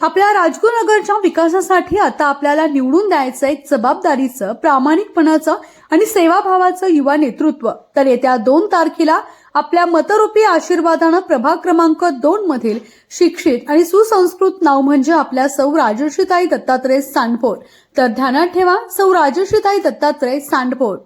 आपल्या राजगुरुनगरच्या विकासासाठी आता आपल्याला निवडून द्यायचं एक जबाबदारीचं प्रामाणिकपणाचं आणि सेवाभावाचं युवा नेतृत्व. तर येत्या दोन तारखेला आपल्या मतरूपी आशीर्वादानं प्रभाग क्रमांक दोन मधील शिक्षित आणि सुसंस्कृत नाव म्हणजे आपल्या सौ राजर्षीताई दत्तात्रय सांडपोर तर ध्यानात ठेवा सौ राजर्षीताई दत्तात्रय सांडपोर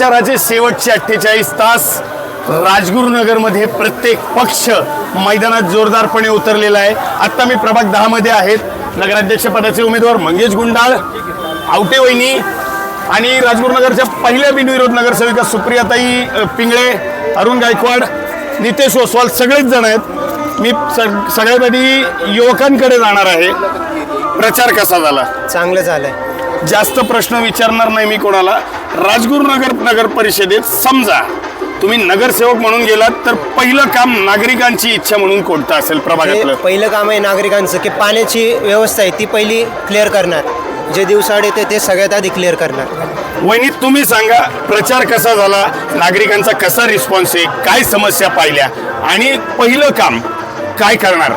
प्रचाराचे शेवटचे अठ्ठेचाळीस तास राजगुरुनगरमध्ये प्रत्येक पक्ष मैदानात जोरदारपणे उतरलेला आहे. आत्ता मी प्रभाग दहा मध्ये आहेत. नगराध्यक्ष पदाचे उमेदवार मंगेश गुंडाळ आवटे वहिनी आणि राजगुरुनगरच्या पहिल्या बिनविरोध नगरसेविका सुप्रियाताई पिंगळे अरुण गायकवाड नितेश ओसवाल सगळेच जण आहेत. मी सगळ्यात आधी युवकांकडे जाणार आहे. प्रचार कसा झाला? चांगलं झालंय. जास्त प्रश्न विचारणार नाही मी कोणाला. राजगुरुनगर नगर परिषदेत समजा तुम्ही नगरसेवक म्हणून गेलात तर पहिलं काम नागरिकांची इच्छा म्हणून कोणतं असेल हे प्रभागातलं पहिलं काम आहे नागरिकांचं की पाण्याची व्यवस्था आहे ती पहिली क्लिअर करणार. जे दिवसाआड येते ते सगळ्यात आधी क्लिअर करणार. वहिनी तुम्ही सांगा प्रचार कसा झाला? नागरिकांचा कसा रिस्पॉन्स आहे? काय समस्या पाहिल्या? आणि पहिलं काम काय करणार?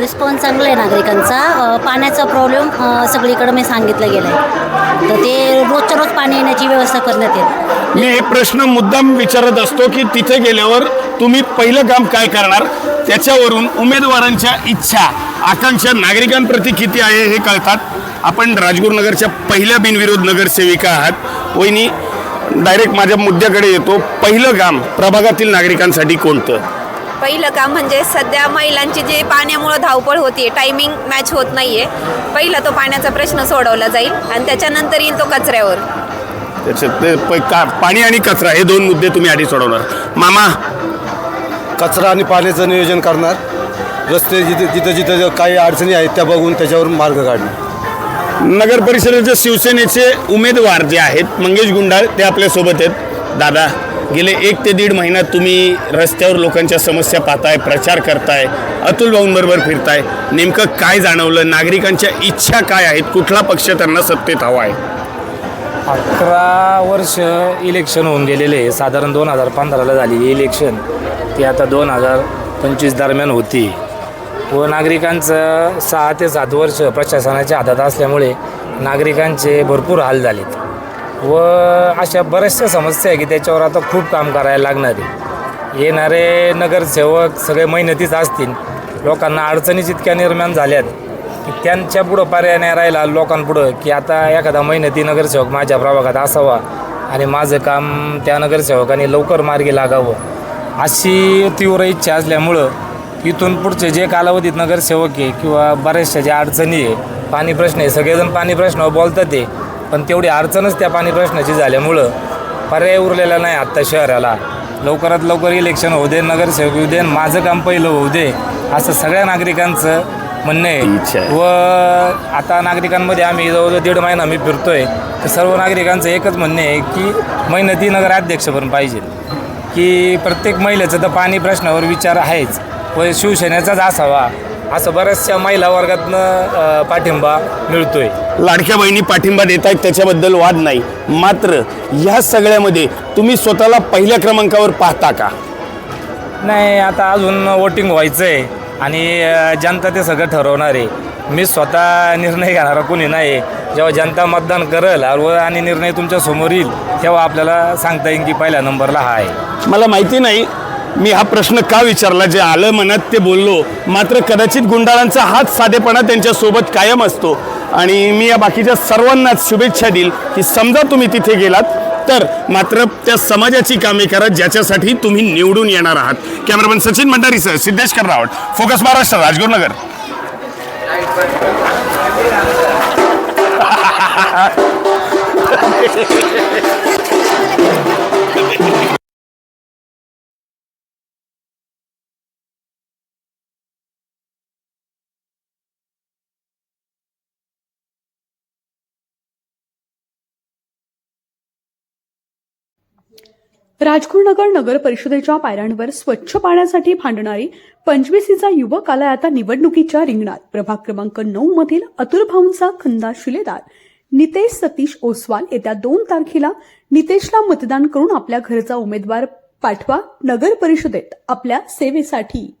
रिस्पॉन्स चांगला आहे नागरिकांचा. पाण्याचा प्रॉब्लेम सगळीकडे मी सांगितलं गेलं आहे तर ते रोजच्या रोज पाणी येण्याची व्यवस्था करण्यात येईल. मी हे प्रश्न मुद्दाम विचारत असतो की तिथे गेल्यावर तुम्ही पहिलं काम काय करणार? त्याच्यावरून उमेदवारांच्या इच्छा आकांक्षा नागरिकांप्रती किती आहे हे कळतात. आपण राजगुरुनगरच्या पहिल्या बिनविरोध नगरसेविका आहात. वहिनी डायरेक्ट माझ्या मुद्द्याकडे येतो. पहिलं काम प्रभागातील नागरिकांसाठी कोणतं? पहिलं काम म्हणजे सध्या महिलांची जी पाण्यामुळं धावपळ होती टायमिंग मॅच होत नाहीये पहिला तो पाण्याचा प्रश्न सोडवला जाईल आणि त्याच्यानंतर येईल तो कचऱ्यावर. त्याच्यात ते प- का पाणी आणि कचरा हे दोन मुद्दे तुम्ही आधी सोडवणार. मामा. कचरा आणि पाण्याचं नियोजन करणार. रस्ते जिथे जिथं जिथं काही अडचणी आहेत त्या बघून त्याच्यावर मार्ग काढणार. नगर परिषदेचे शिवसेनेचे उमेदवार जे आहेत मंगेश गुंडाळ ते आपल्यासोबत आहेत. दादा. गेले एक ते दीड महिन्यात तुम्ही रस्त्यावर लोकांच्या समस्या पाहताय प्रचार करताय अतुल भाऊंबरोबर फिरताय. नेमकं काय जाणवलं? नागरिकांच्या इच्छा काय आहेत? कुठला पक्ष त्यांना सत्तेत हवा आहे? अकरा वर्ष इलेक्शन होऊन गेलेले आहे. साधारण दोन हजार पंधराला झालेली इलेक्शन ती आता दोन हजार पंचवीस दरम्यान होती. व नागरिकांचं सहा ते सात वर्ष प्रशासनाच्या हातात असल्यामुळे नागरिकांचे भरपूर हाल झालेत. व अशा बऱ्याचशा समस्या आहे की त्याच्यावर आता खूप काम करायला लागणार आहे. येणारे नगरसेवक सगळे मेहनतीच असतील. लोकांना अडचणीच इतक्या निर्माण झाल्यात की त्यांच्या पुढं पर्याय नाही राहिला लोकांपुढं की आता एखादा मेहनती नगरसेवक माझ्या प्रभागात असावा आणि माझं काम त्या नगरसेवकाने लवकर मार्गी लागावं. अशी तीव्र इच्छा असल्यामुळं इथून पुढचे जे कालावधीत नगरसेवक आहे किंवा बऱ्याचशा ज्या अडचणी आहे पाणी प्रश्न आहे सगळेजण पाणी प्रश्न बोलतात ते पण तेवढी अडचणच त्या पाणी प्रश्नाची झाल्यामुळं पर्याय उरलेला नाही आत्ता शहराला. लवकरात लवकर इलेक्शन होऊ दे नगरसेवक होऊ दे माझं काम पहिलं होऊ दे असं सगळ्या नागरिकांचं म्हणणं आहे. व आता नागरिकांमध्ये आम्ही जवळजवळ दीड महिना मी फिरतोय. तर सर्व नागरिकांचं एकच म्हणणं आहे की मेहनती नगराध्यक्ष पण पाहिजे. की प्रत्येक महिलेचं तर पाणी प्रश्नावर विचार आहेच. व शिवसेनेचाच असावा. असं बऱ्याचशा महिला वर्गातनं पाठिंबा मिळतोय. लाडक्या बहिणी पाठिंबा देत आहेत त्याच्याबद्दल वाद नाही. मात्र ह्या सगळ्यामध्ये तुम्ही स्वतःला पहिल्या क्रमांकावर पाहता का? नाही आता अजून वोटिंग व्हायचं आहे आणि जनता ते सगळं ठरवणार आहे. मी स्वतः निर्णय घेणारा कोणी नाही. जेव्हा जनता मतदान करेल व आणि निर्णय तुमच्यासमोर येईल तेव्हा आपल्याला सांगता येईल की पहिल्या नंबरला हा आहे. मला माहिती नाही मी हा प्रश्न का विचारला? जे आलं मनात ते बोललो. मात्र कदाचित गुंडाळांचा हाच साधेपणा त्यांच्यासोबत कायम असतो. आणि मी या बाकीच्या सर्वांनाच शुभेच्छा देईल की समजा तुम्ही तिथे गेलात तर मात्र त्या समाजाची कामे करा ज्याच्यासाठी तुम्ही निवडून येणार आहात. कॅमेरामॅन सचिन भंडारीसह सिद्धेश रावट फोकस महाराष्ट्र राजगुरुनगर. राजगुरुनगर नगर परिषदेच्या पायऱ्यांवर स्वच्छ पाण्यासाठी भांडणारी पंचवीसीचा युवक आलाय आता निवडणुकीच्या रिंगणात. प्रभाग क्रमांक नऊ मधील अतुल भाऊंचा खंदा शिलेदार. नितेश सतीश ओसवाल येत्या दोन तारखेला नितेशला मतदान करून आपल्या घरचा उमेदवार पाठवा नगर परिषदेत आपल्या सेवेसाठी.